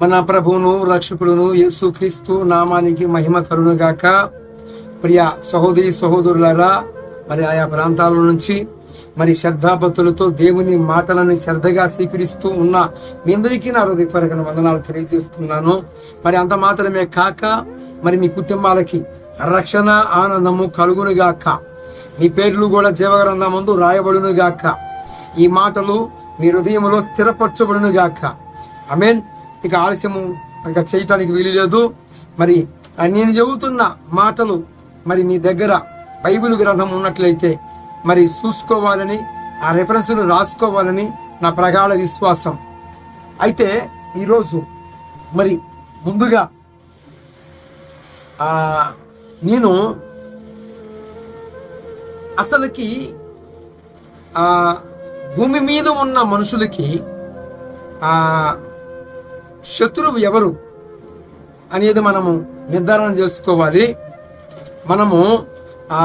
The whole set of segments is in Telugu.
మన ప్రభువును రక్షకుడును యేసు క్రీస్తు నామానికి మహిమ కరుణగాక ప్రియ సహోదరి సహోదరులారా మరి ఆయా ప్రాంతాల నుంచి మరి శ్రద్ధాభక్తులతో దేవుని మాటలను శ్రద్ధగా స్వీకరిస్తూ ఉన్న మీ అందరికీ నా హృదయపరక వందనాలు తెలియజేస్తున్నాను. మరి అంత మాత్రమే కాక మరి మీ కుటుంబాలకి రక్షణ ఆనందము కలుగునుగాక మీ పేర్లు కూడా జీవగ్రంథం ముందు రాయబడును గాక. ఈ మాటలు మీ హృదయంలో స్థిరపరచబడును గాక. అమేన్ ఇక ఆలస్యము ఇంకా చేయటానికి వీలు లేదు. మరి నేను చెబుతున్న మాటలు మరి మీ దగ్గర బైబిల్ గ్రంథం ఉన్నట్లయితే మరి చూసుకోవాలని ఆ రెఫరెన్స్ను రాసుకోవాలని నా ప్రగాఢ విశ్వాసం. అయితే ఈరోజు మరి ముందుగా నేను అసలుకి భూమి మీద ఉన్న మనుషులకి శత్రువు ఎవరు అనేది మనము నిర్ధారణ చేసుకోవాలి. మనము ఆ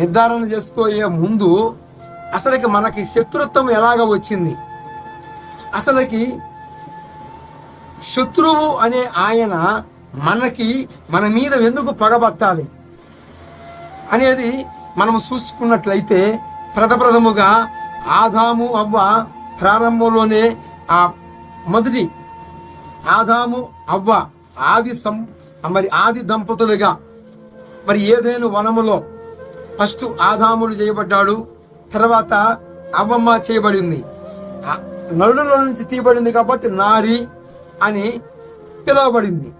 నిర్ధారణ చేసుకోయే ముందు అసలుకి మనకి శత్రుత్వం ఎలాగ వచ్చింది? అసలుకి శత్రువు అనే ఆయన మనకి మన మీద ఎందుకు పగబట్టాలి అనేది మనం చూసుకున్నట్లయితే ప్రథప్రథముగా ఆదాము అవ్వ ప్రారంభంలోనే ఆ మొదటి ఆదాము అవ్వ ఆది సం మరి ఆది దంపతులుగా. మరి ఏదైనా వనములో? ఫస్ట్ ఆదాముడు చేయబడ్డాడు తర్వాత అవ్వమ్మ చేయబడింది. ఆ నుంచి తీయబడింది కాబట్టి నారి అని పిలువబడింది.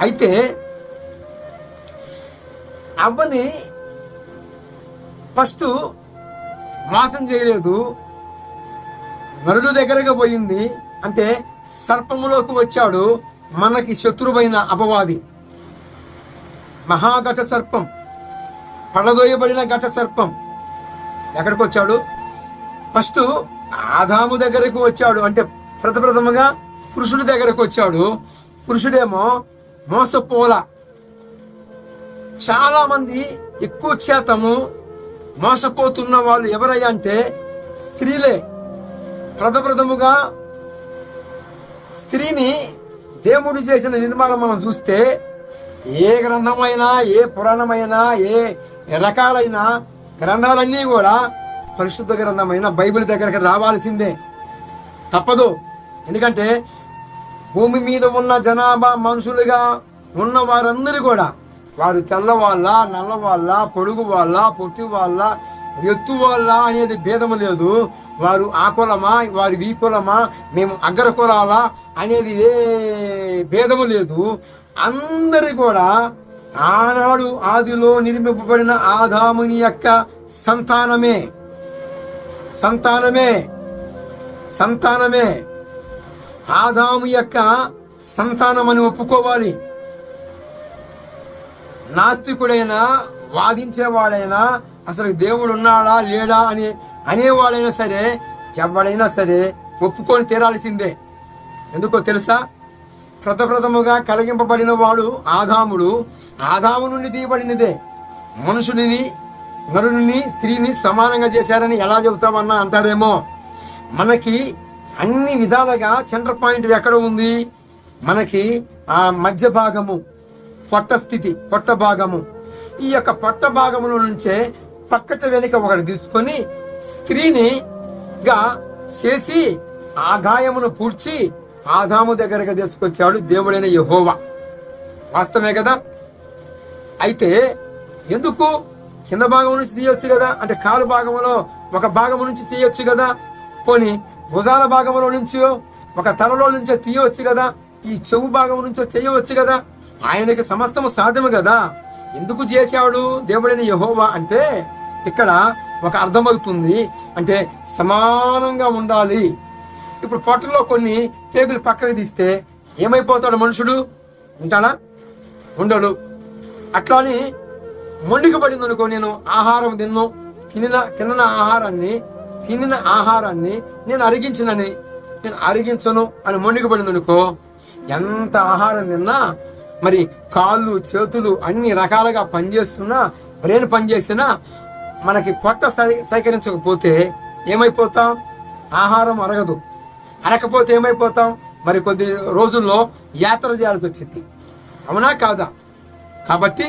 అయితే అవ్వని ఫస్ట్ మోసం చేయలేదు. నరుడు దగ్గరగా పోయింది. అంటే సర్పములోకి వచ్చాడు మనకి శత్రువైన అపవాది. మహాఘట సర్పం పడదోయబడిన ఘట సర్పం. ఎక్కడికి వచ్చాడు? ఫస్ట్ ఆదాము దగ్గరకు వచ్చాడు. అంటే ప్రథప్రథమగా పురుషుడి దగ్గరకు వచ్చాడు. పురుషుడేమో మోసపోల. చాలా మంది ఎక్కువ శాతము మోసపోతున్న వాళ్ళు ఎవరయ్యా అంటే స్త్రీలే. ప్రథప్రథముగా స్త్రీని దేవుడు చేసిన నిర్మాణం మనం చూస్తే ఏ గ్రంథమైనా ఏ పురాణమైనా ఏ రకాలైన గ్రంథాలన్నీ కూడా పరిశుద్ధ గ్రంథమైన బైబిల్ దగ్గరకు రావాల్సిందే. తప్పదు. ఎందుకంటే భూమి మీద ఉన్న జనాభా మనుషులుగా ఉన్న వారందరూ కూడా వారు తెల్ల వాళ్ళ నల్ల వాళ్ళ పొడుగు వాళ్ళ పొట్టి వాళ్ళ ఎత్తు వాళ్ళ అనేది భేదము లేదు. వారు ఆ కులమా వారి ఈ కులమా మేము అగ్ర కులాలా అనేది ఏ భేదము లేదు. అందరి కూడా ఆనాడు ఆదిలో నిర్మింపబడిన ఆదాముని యొక్క సంతానమే. సంతానమే. సంతానమే. ఆదాము యొక్క సంతానమని ఒప్పుకోవాలి. నాస్తికుడైనా వాదించేవాడైనా అసలు దేవుడు ఉన్నాడా లేడా అని అనేవాడైనా సరే ఎవడైనా సరే ఒప్పుకొని తీరాల్సిందే. ఎందుకో తెలుసా? ప్రథప్రథముగా కలిగింపబడిన వాడు ఆదాముడు. ఆదాము నుండి తీయబడినదే. మనుషుడిని నరుడిని స్త్రీని సమానంగా చేశారని ఎలా చెబుతామన్నా అంటారేమో? మనకి అన్ని విధాలుగా సెంటర్ పాయింట్ ఎక్కడ ఉంది? మనకి ఆ మధ్య భాగము పొట్ట స్థితి పొట్ట భాగము. ఈ యొక్క పొట్ట భాగములో నుంచే పక్కట వెనుక ఒకటి తీసుకొని స్త్రీనిగా చేసి ఆ గాయమును పూడ్చి ఆదాము దగ్గరగా తీసుకొచ్చాడు దేవుడైన యహోవా. వాస్తవమే కదా? అయితే ఎందుకు? కింద భాగం నుంచి తీయొచ్చు కదా? అంటే కాలు భాగంలో ఒక భాగం నుంచి తీయొచ్చు కదా? పోని భుజాల భాగంలో నుంచి ఒక తలలో నుంచో తీయవచ్చు కదా? ఈ చెవు భాగం నుంచో చేయవచ్చు కదా? ఆయనకి సమస్తము సాధ్యము కదా? ఎందుకు చేశాడు దేవుడైన యహోవా అంటే ఇక్కడ ఒక అర్థమవుతుంది. అంటే సమానంగా ఉండాలి. ఇప్పుడు పొట్టలో కొన్ని పేగులు పక్కకు తీస్తే ఏమైపోతాడు మనుషుడు? ఉంటాడా? ఉండడు. అట్లాని మొండికి పడింది అనుకో నేను ఆహారం తిన్ను తినిన తిన్న ఆహారాన్ని తినిన ఆహారాన్ని నేను అరిగించినని నేను అరిగించను అని మొండికి పడింది అనుకో ఎంత ఆహారం తిన్నా మరి కాళ్ళు చేతులు అన్ని రకాలుగా పనిచేస్తున్నా బ్రెయిన్ పనిచేసినా మనకి పొట్ట సహకరించకపోతే ఏమైపోతాం? ఆహారం అరగదు. అరకపోతే ఏమైపోతాం? మరి కొద్ది రోజుల్లో యాత్ర చేయాల్సి వచ్చింది. అవునా కాదా? కాబట్టి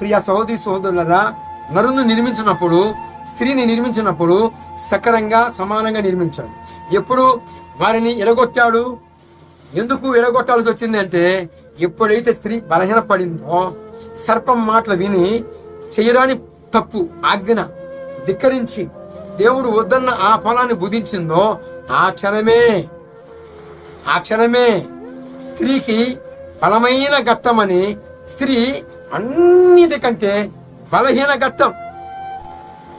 ప్రియ సహోదరి సహోదరులరా నరుని నిర్మించినప్పుడు స్త్రీని నిర్మించినప్పుడు సకరంగా సమానంగా నిర్మించాడు ఎప్పుడు వారిని ఎడగొట్టాడు ఎందుకు ఎడగొట్టాల్సి వచ్చింది అంటే ఎప్పుడైతే స్త్రీ బలహీన పడిందో సర్పం మాటలు విని చేయరాని తప్పు ఆజ్ఞ ధిక్కరించి దేవుడు వద్దన్న ఆ ఫలాన్ని బుధించిందో ఆ క్షణమే ఆ క్షణమే స్త్రీకి బలమైన ఘట్టమని స్త్రీ అన్నిటికంటే బలహీన ఘట్టం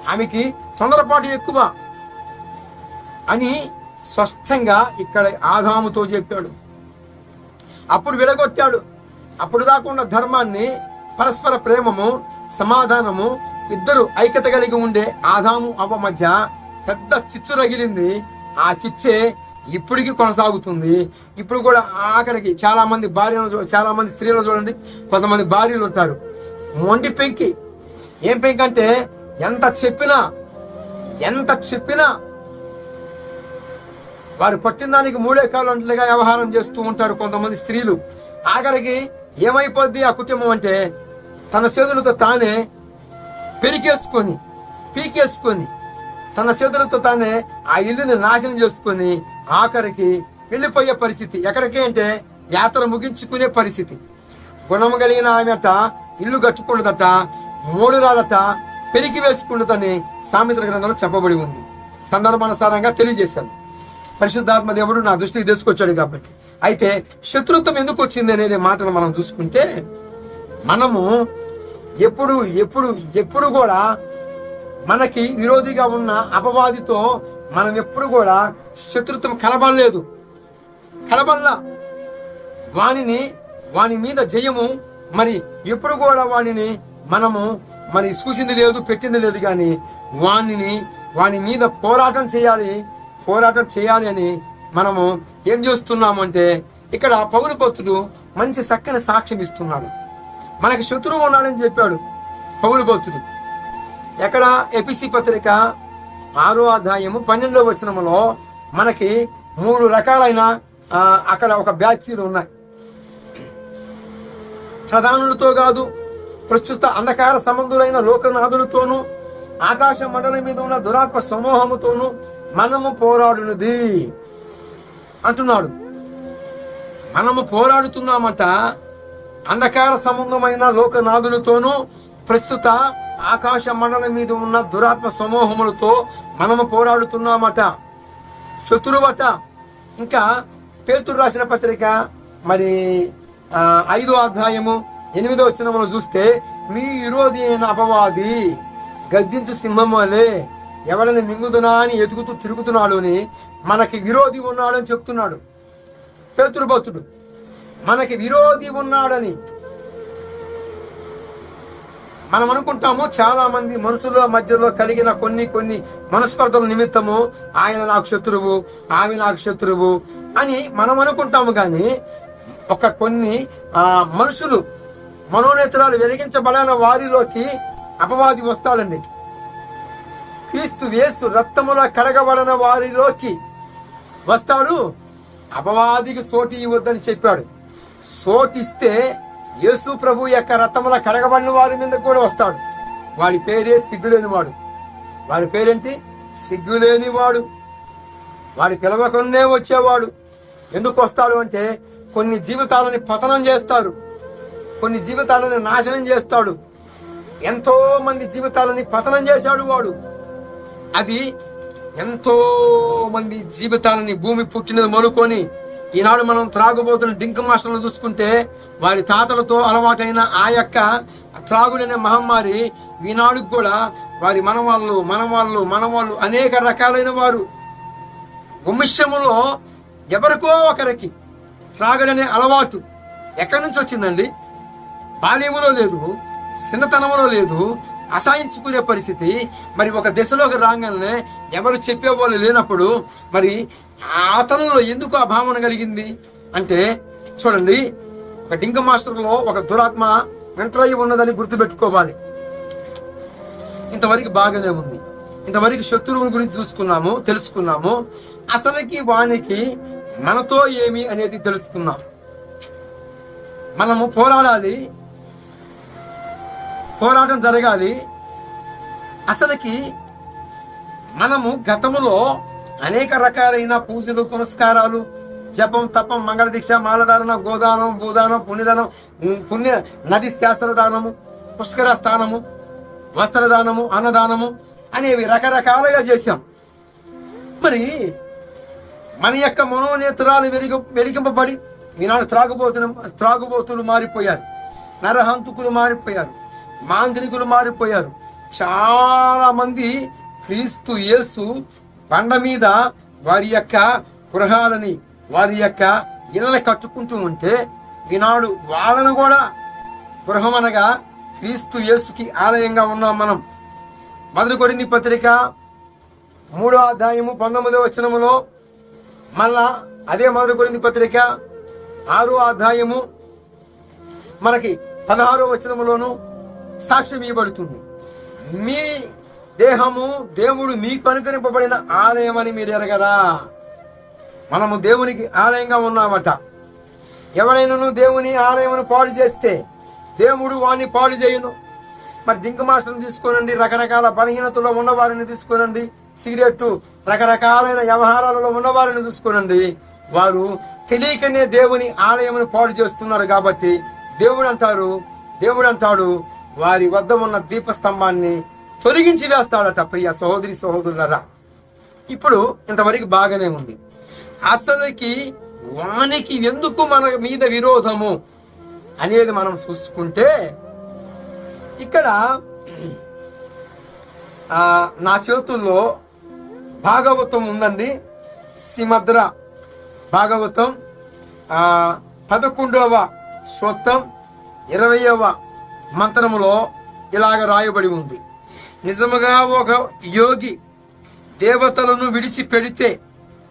ఆమెకి తొందరపాటు ఎక్కువ అని స్పష్టంగా ఇక్కడ ఆదాముతో చెప్పాడు. అప్పుడు విడగొట్టాడు. అప్పుడు దాకుండా ధర్మాన్ని పరస్పర ప్రేమము సమాధానము ఇద్దరు ఐక్యత కలిగి ఉండే ఆదాము అవ్వ మధ్య పెద్ద చిచ్చు రగిలింది ఆ చిచ్చే ఇప్పటికి కొనసాగుతుంది. ఇప్పుడు కూడా ఆఖరికి చాలా మంది భార్యలు చాలా మంది స్త్రీలు చూడండి. కొంతమంది భార్యలు ఉంటారు. మొండి పెంకి. ఏం పెంకి అంటే ఎంత చెప్పినా ఎంత చెప్పినా వారు పట్టిన దానికి మూడే కాళ్ళు వ్యవహారం చేస్తూ ఉంటారు కొంతమంది స్త్రీలు. ఆఖరికి ఏమైపోద్ది ఆ కుటుంబం అంటే తన చేతులతో తానే పెరికేసుకొని పీకేసుకొని తన చేతులతో తానే ఆ ఇల్లుని నాశనం చేసుకొని ఆఖరికి వెళ్ళిపోయే పరిస్థితి ఎక్కడికి అంటే యాత్ర ముగించుకునే పరిస్థితి. గుణం కలిగిన ఆమెట ఇల్లు కట్టుకుండదట మూడు రాదట పెరిగి వేసుకుండదని సామెతల గ్రంథంలో చెప్పబడి ఉంది. సందర్భానుసారంగా తెలియజేశాను. పరిశుద్ధాత్మ దేవుడు నా దృష్టికి తీసుకొచ్చాడు కాబట్టి. అయితే శత్రుత్వం ఎందుకు వచ్చింది అనే మాటను మనం చూసుకుంటే మనము ఎప్పుడు ఎప్పుడు ఎప్పుడు కూడా మనకి విరోధిగా ఉన్న అపవాదితో మనం ఎప్పుడు కూడా శత్రుత్వం కలబడలేదు కలబడలా వానిని వాని మీద జయము మరి ఎప్పుడు కూడా వానిని మనము మరి చూసింది లేదు పెట్టింది లేదు కానీ వానిని వాని మీద పోరాటం చేయాలి పోరాటం చేయాలి అని మనము ఏం చేస్తున్నామంటే ఇక్కడ పౌరు భక్తుడు మంచి చక్కని సాక్ష్యం ఇస్తున్నాడు. మనకి శత్రువు ఉన్నాడని చెప్పాడు పౌరు భక్తుడు ఎక్కడ? ఎపిసి పత్రిక ఆరో అధ్యాయము పన్నెండో వచనంలో మనకి మూడు రకాలైన అక్కడ ఒక బ్యాచ్లు ఉన్నాయి. ప్రధానులతో కాదు ప్రస్తుత అంధకార సంబంధులైన లోకనాథులతోనూ ఆకాశ మండలం మీద ఉన్న దురాత్మ సమూహముతోనూ మనము పోరాడునది అంటున్నాడు. మనము పోరాడుతున్నామట అంధకార సంబంధమైన లోకనాథులతోనూ ప్రస్తుత ఆకాశ మండలం మీద ఉన్న దురాత్మ సమూహములతో మనము పోరాడుతున్నామట. శత్రువట. ఇంకా పేతురు రాసిన పత్రిక మరి ఐదో అధ్యాయము ఎనిమిదో వచ్చిన మనం చూస్తే మీ విరోధి అయిన అపవాది గద్దించు సింహం వలె ఎవరిని మింగుదునా అని ఎదుగుతూ తిరుగుతున్నాడు అని మనకి విరోధి ఉన్నాడని చెప్తున్నాడు. పేతురు భక్తుడు మనకి విరోధి ఉన్నాడని మనం అనుకుంటాము చాలా మంది మనుషుల మధ్యలో కలిగిన కొన్ని కొన్ని మనస్పర్ధల నిమిత్తము ఆయన నాకు శత్రువు ఆమె నాకు శత్రువు అని మనం అనుకుంటాము కానీ ఒక కొన్ని ఆ మనుషులు మనోనేతరాలు వెలిగించబడిన వారిలోకి అపవాది వస్తాడండి. క్రీస్తు వేసు రక్తముల కడగబడిన వారిలోకి వస్తాడు. అపవాదికి సోటి ఇవ్వద్దని చెప్పాడు. సోటిస్తే యేసు ప్రభు యొక్క రథముల కడగబడిన వారి మీద కూడా వస్తాడు. వాడి పేరే సిగ్గులేనివాడు. వాడి పేరేంటి? సిగ్గులేనివాడు. వాడి పిలవకుండానే వచ్చేవాడు. ఎందుకు వస్తాడు అంటే కొన్ని జీవితాలని పతనం చేస్తాడు. కొన్ని జీవితాలను నాశనం చేస్తాడు. ఎంతో మంది జీవితాలని పతనం చేశాడు వాడు. అది ఎంతో మంది జీవితాలని భూమి పుట్టినది మనుకొని ఈనాడు మనం త్రాగుబోతున్న డింక్ మాస్టర్లు చూసుకుంటే వారి తాతలతో అలవాటైన ఆ యొక్క త్రాగుడనే మహమ్మారి ఈనాడు కూడా వారి మనవాళ్ళు మనవాళ్ళు మనవాళ్ళు అనేక రకాలైన వారు. వంశములో ఎవరికో ఒకరికి త్రాగుడనే అలవాటు ఎక్కడి నుంచి వచ్చిందండి? బాల్యములో లేదు చిన్నతనంలో లేదు అసహించుకునే పరిస్థితి. మరి ఒక దశలోకి రాగానే ఎవరు చెప్పేవాళ్ళు లేనప్పుడు మరి అతనిలో ఎందుకు ఆ భావన కలిగింది? అంటే చూడండి ఒక డింగ మాస్టర్లో ఒక దురాత్మ ఎంటర్ అయి ఉన్నదని గుర్తుపెట్టుకోవాలి. ఇంతవరకు బాగానే ఉంది. ఇంతవరకు శత్రువుని గురించి చూసుకున్నాము తెలుసుకున్నాము. అసలుకి వానికి మనతో ఏమి అనేది తెలుసుకున్నాం. మనము పోరాడాలి. పోరాటం జరగాలి. అసలుకి మనము గతంలో అనేక రకాలైన పూజలు పునస్కారాలు జపం తపం మంగళ దీక్ష మాలధారణ గోదానం భూదానం పుణ్యదానం పుణ్య నది శాస్త్రదానము పుష్కర స్థానము వస్త్రదానము అన్నదానము అనేవి రకరకాలుగా చేశాం. మరి మన యొక్క మనోనేత్రాలు వెలిగి వెలిగింపబడి ఈనాడు త్రాగుబోతులు త్రాగుబోతులు మారిపోయారు. నరహంతుకులు మారిపోయారు. మాంత్రికులు మారిపోయారు. చాలా మంది క్రీస్తు యేసు బండ మీద వారి యొక్క గృహాలని వారి యొక్క ఇళ్ళని కట్టుకుంటూ ఉంటే ఈనాడు వాళ్ళను కూడా గృహం అనగా క్రీస్తు యేసుకి ఆలయంగా ఉన్నాం మనం. మొదటి కొరింది పత్రిక మూడో అధ్యాయము పంతొమ్మిదో వచనములో మళ్ళా అదే మొదటి కొరింది పత్రిక ఆరో అధ్యాయము మనకి పదహారో వచనములోను సాక్ష్యం ఇవ్వబడుతుంది. మీ దేహము దేవుడు మీకు అనుకరింపబడిన ఆలయం అని మీరు ఎరగరా. మనము దేవునికి ఆలయంగా ఉన్నామట. ఎవరైనాను దేవుని ఆలయమును పాడు చేస్తే దేవుడు వాణ్ణి పాడు చేయును. మరి దింకమాసం తీసుకోనండి రకరకాల బలహీనతలో ఉన్నవారిని తీసుకోనండి సిగరెట్ రకరకాలైన వ్యవహారాలలో ఉన్నవారిని చూసుకోనండి. వారు తెలియకనే దేవుని ఆలయమును పాడు చేస్తున్నారు కాబట్టి దేవుడు అంటారు దేవుడు అంటాడు వారి వద్ద ఉన్న దీపస్తంభాన్ని తొలగించి వేస్తాడట ప్రియ సహోదరి సహోదరులరా. ఇప్పుడు ఇంతవరకు బాగానే ఉంది. అసలుకి వానికి ఎందుకు మన మీద విరోధము అనేది మనం చూసుకుంటే ఇక్కడ నా చేతుల్లో భాగవతం ఉందండి. సిమద్ర భాగవతం పదకొండవ శ్వత్తం ఇరవయవ మంత్రములో ఇలాగ రాయబడి ఉంది. నిజముగా ఒక యోగి దేవతలను విడిచిపెడితే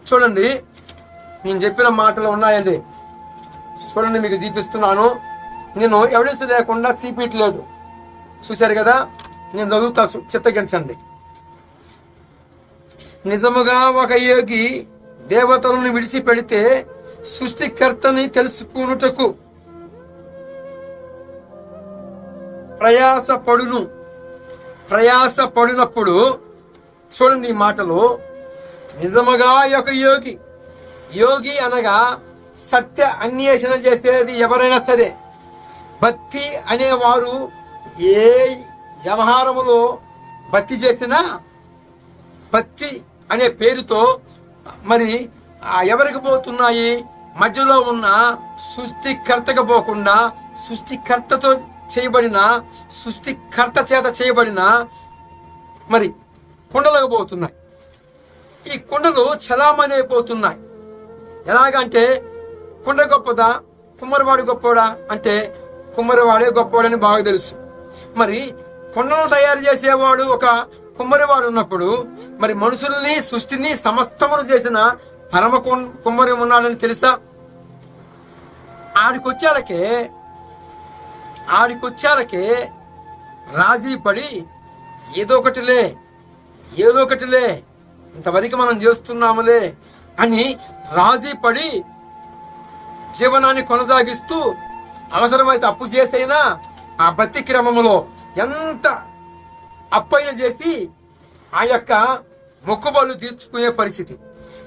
చూడండి నేను చెప్పిన మాటలు ఉన్నాయండి. చూడండి మీకు చూపిస్తున్నాను. నేను ఎవిడెన్స్ లేకుండా సీపీట్ లేదు. చూశారు కదా? నేను చదువుతా చిత్తగించండి. నిజముగా ఒక యోగి దేవతలను విడిచిపెడితే సృష్టికర్తని తెలుసుకునుటకు ప్రయాసపడును. ప్రయాసపడినప్పుడు చూడండి ఈ మాటలు. నిజముగా ఒక యోగి యోగి అనగా సత్య అన్వేషణ చేసేది ఎవరైనా సరే. భక్తి అనేవారు ఏ వ్యవహారములో భక్తి చేసినా భక్తి అనే పేరుతో మరి ఎవరికి పోతున్నాయి? మధ్యలో ఉన్న సృష్టికర్తకు పోకుండా సృష్టికర్తతో చేయబడిన సృష్టికర్త చేత చేయబడిన మరి కుండలకు పోతున్నాయి. ఈ కుండలు చలామణి అయిపోతున్నాయి. ఎలాగంటే కుండ గొప్పదా కుమ్మరివాడు గొప్పవాడా అంటే కుమ్మరివాడే గొప్పవాడని బాగా తెలుసు. మరి కుండను తయారు చేసేవాడు ఒక కుమ్మరివాడు ఉన్నప్పుడు మరి మనుషుల్ని సృష్టిని సమస్తమును చేసిన పరమ కుమ్మరి ఉన్నాడని తెలుసా? ఆడికొచ్చాలకే ఆడికొచ్చాలకే రాజీ పడి ఏదో ఒకటిలే ఏదో ఒకటిలే ఇంతవరకు మనం చేస్తున్నాములే అని రాజీ పడి జీవనాన్ని కొనసాగిస్తూ అవసరమైతే అప్పు చేసైనా ఆ భక్తి క్రమంలో ఎంత అప్పైన చేసి ఆ యొక్క మొక్కుబళ్ళు తీర్చుకునే పరిస్థితి.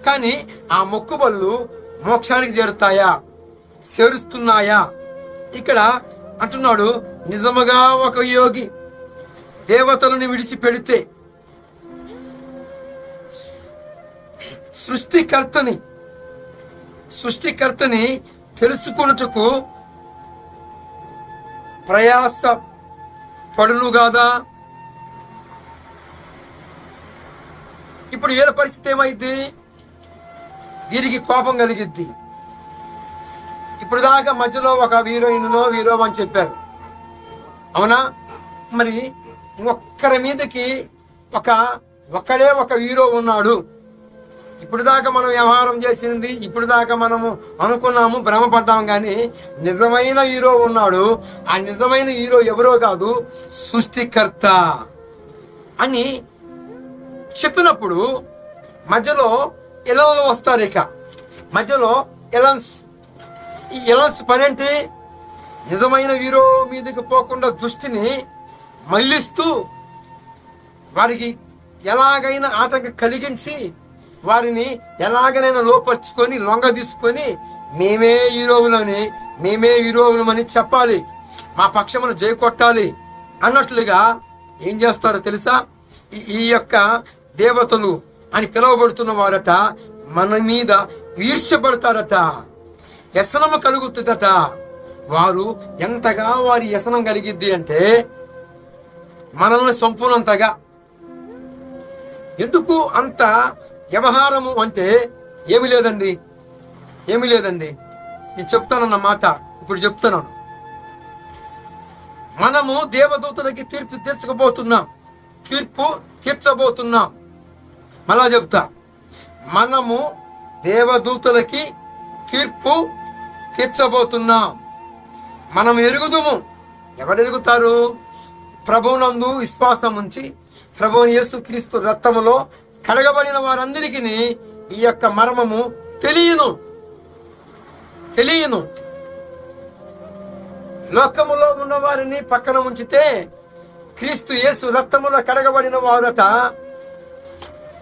కానీ ఆ మొక్కుబళ్ళు మోక్షానికి చేరుతాయా? చేరుస్తున్నాయా? ఇక్కడ అంటున్నాడు నిజముగా ఒక యోగి. దేవతలను విడిచిపెడితే సృష్టికర్తని సృష్టికర్తని తెలుసుకున్నటకు ప్రయాస పడును కాదా ఇప్పుడు వీళ్ళ పరిస్థితి ఏమైంది వీరికి కోపం కలిగిద్ది. ఇప్పుడు దాకా మధ్యలో ఒక హీరోయిన్లో హీరో అని చెప్పారు. అవునా? మరి ఒక్కరి మీదకి ఒక ఒకడే ఒక హీరో ఉన్నాడు. ఇప్పుడు దాకా మనం వ్యవహారం చేసింది ఇప్పుడు దాకా మనము అనుకున్నాము భ్రమపడ్డాము కానీ నిజమైన హీరో ఉన్నాడు. ఆ నిజమైన హీరో ఎవరో కాదు సృష్టికర్త అని చెప్పినప్పుడు మధ్యలో ఇళ్ళలో వస్తారు ఇక? మధ్యలో ఎలన్స్ ఈ ఎలన్స్ పనేంటి? నిజమైన హీరో మీదకి పోకుండా దృష్టిని మళ్ళిస్తూ వారికి ఎలాగైనా ఆటంకం కలిగించి వారిని ఎలాగనైనా లోపరుచుకొని లొంగ తీసుకొని మేమే హీరోవులని మేమే హీరోవులమని చెప్పాలి. మా పక్షమును జయ కొట్టాలి. అన్నట్లుగా ఏం చేస్తారో తెలుసా? ఈ- ఈ యొక్క దేవతలు అని పిలువబడుతున్న వారట మన మీద ఈర్ష్యపడతారట. వ్యసనము కలుగుతుందట. వారు ఎంతగా వారి వ్యసనం కలిగిద్ది అంటే మనల్ని సంపూర్ణంతగా. ఎందుకు అంత వ్యవహారము అంటే ఏమి లేదండి. ఏమి లేదండి. నేను చెప్తానన్న మాట ఇప్పుడు చెప్తున్నాను. మనము దేవదూతలకి తీర్పు తీర్చకపోతున్నాం తీర్పు తీర్చబోతున్నాం. మళ్ళా చెప్తా. మనము దేవదూతలకి తీర్పు తీర్చబోతున్నాం. మనం ఎరుగుదుము. ఎవరు ఎరుగుతారు? ప్రభువునందు విశ్వాసం ఉంచి ప్రభువుని యేసు క్రీస్తు రక్తములో కడగబడిన వారందరికీ ఈ యొక్క మర్మము తెలియను. తెలియను. లోకములో ఉన్న వారిని పక్కన ఉంచితే క్రీస్తు యేసు రక్తములో కడగబడిన వారట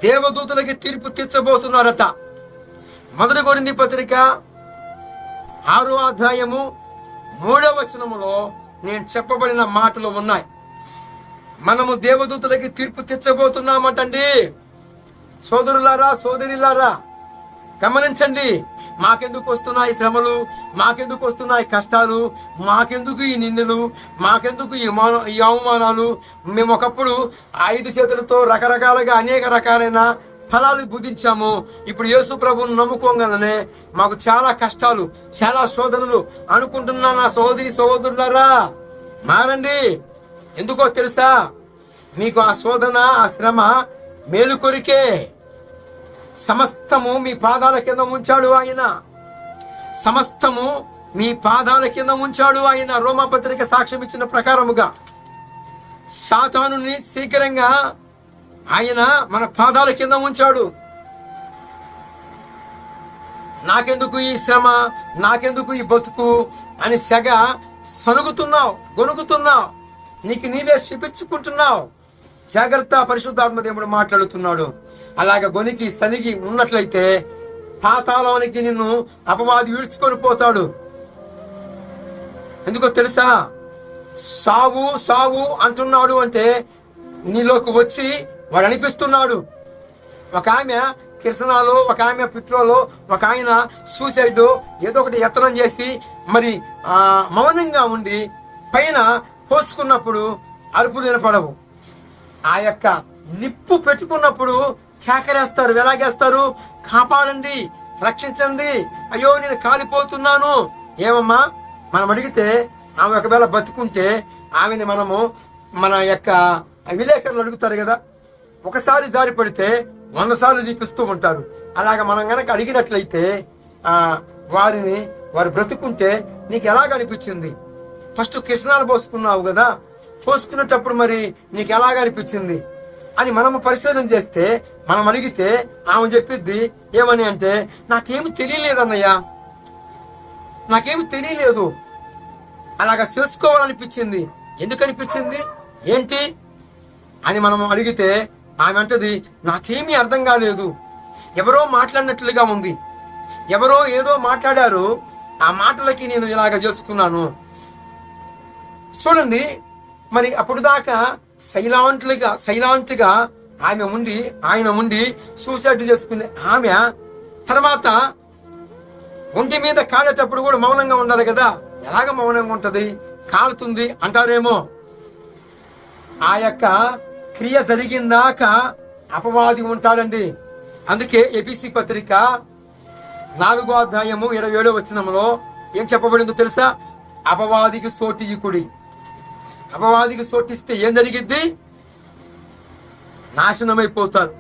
దేవదూతలకి తీర్పు తీర్చబోతున్నారట. మొదటి కొరింది పత్రిక ఆరో అధ్యాయము మూడవ వచనములో నేను చెప్పబడిన మాటలు ఉన్నాయి. మనము దేవదూతలకి తీర్పు తెచ్చబోతున్నామటండి సోదరులారా సోదరులారా గమనించండి మాకెందుకు వస్తున్నాయి శ్రమలు మాకెందుకు వస్తున్నాయి కష్టాలు మాకెందుకు ఈ నిందలు మాకెందుకు ఈ మాన- ఈ అవమానాలు? మేము ఒకప్పుడు ఐదు చేతులతో రకరకాలుగా అనేక రకాలైన ఫలాలు బుద్ధించాము. ఇప్పుడు యేసు ప్రభువును నమ్ముకోగానే మాకు చాలా కష్టాలు చాలా శోధనలు అనుకుంటున్నా నా సోదరి సహోదరులారా మారండి. ఎందుకో తెలుసా? మీకు ఆ శోధన ఆ శ్రమ మేలు కొరికే సమస్తము మీ పాదాల కింద ఉంచాడు ఆయన. సమస్తము మీ పాదాల కింద ఉంచాడు ఆయన. రోమాపత్రిక సాక్ష్యం ఇచ్చిన ప్రకారముగా సాతానుని శీఘ్రంగా ఆయన మన పాదాల కింద ఉంచాడు. నాకెందుకు ఈ శ్రమ? నాకెందుకు ఈ బతుకు? అని సెగ సనుగుతున్నావు గొనుగుతున్నావు. నీకు నీవే శిపించుకుంటున్నావు. జాగ్రత్త పరిశుద్ధాత్మ దేవుడు మాట్లాడుతున్నాడు. అలాగ గొనికి సనిగి ఉన్నట్లయితే పాతాళానికి నిన్ను అపవాది ఈడ్చుకొని పోతాడు. ఎందుకో తెలుసా? సావు సావు అంటున్నాడు అంటే నీలోకి వచ్చి వాడు అనిపిస్తున్నాడు. ఒక ఆమె కిరసనాలో ఒక ఆమె పిట్రోలో ఒక ఆయన సూసైడ్ ఏదో ఒకటి యత్నం చేసి మరి ఆ మౌనంగా ఉండి పైన పోసుకున్నప్పుడు అరుపులు వినపడవు. ఆ యొక్క నిప్పు పెట్టుకున్నప్పుడు కేకలేస్తారు ఎలాగేస్తారు కాపాడండి రక్షించండి. అయ్యో నేను కాలిపోతున్నాను. ఏమమ్మా? మనం అడిగితే ఆమె ఒకవేళ బతుకుంటే ఆమెని మనము మన యొక్క విలేకరులు అడుగుతారు కదా. ఒకసారి జారి పడితే వంద సార్లు చూపిస్తూ ఉంటారు. అలాగ మనం గనక అడిగినట్లయితే ఆ వారిని వారు బ్రతుకుంటే నీకు ఎలాగ అనిపించింది? ఫస్ట్ కిరణాలు పోసుకున్నావు కదా. పోసుకునేటప్పుడు మరి నీకు ఎలాగ అనిపించింది? అని మనము పరిశోధన చేస్తే మనం అడిగితే ఆమె చెప్పిద్ది ఏమని అంటే నాకేమి తెలియలేదన్నయ్యా. నాకేమి తెలియలేదు. అలాగా తెలుసుకోవాలనిపించింది ఎందుకు అనిపించింది? ఏంటి? అని మనం అడిగితే ఆమె అంటది నాకేమీ అర్థం కాలేదు. ఎవరో మాట్లాడినట్లుగా ఉంది. ఎవరో ఏదో మాట్లాడారు. ఆ మాటలకి నేను ఇలాగ చేసుకున్నాను. చూడండి మరి అప్పుడు దాకా శైలాంట్లుగా శైలాంట్గా ఆమె ఉండి ఆయన ఉండి సూసైడ్ చేసుకుంది. ఆమె తర్వాత ఒంటి మీద కాలేటప్పుడు కూడా మౌనంగా ఉండదు కదా. ఎలాగ మౌనంగా ఉంటది? కాలుతుంది అంటారేమో. ఆ యొక్క క్రియ జరిగిందాక అపవాది ఉంటాడండి. అందుకే ఏపీసీ పత్రిక నాలుగో అధ్యాయము ఇరవై ఏడో వచ్చినంలో ఏం చెప్పబడిందో తెలుసా? అపవాదికి సోటియుకుడి అపవాదికి సోటిస్తే ఏం జరిగిద్ది? నాశనమైపోతారు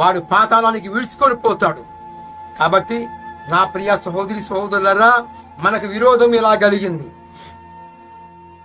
వాడు పాతాళానికి విడుచుకొని పోతాడు. కాబట్టి నా ప్రియ సహోదరి సహోదరులరా మనకు విరోధం ఇలా కలిగింది?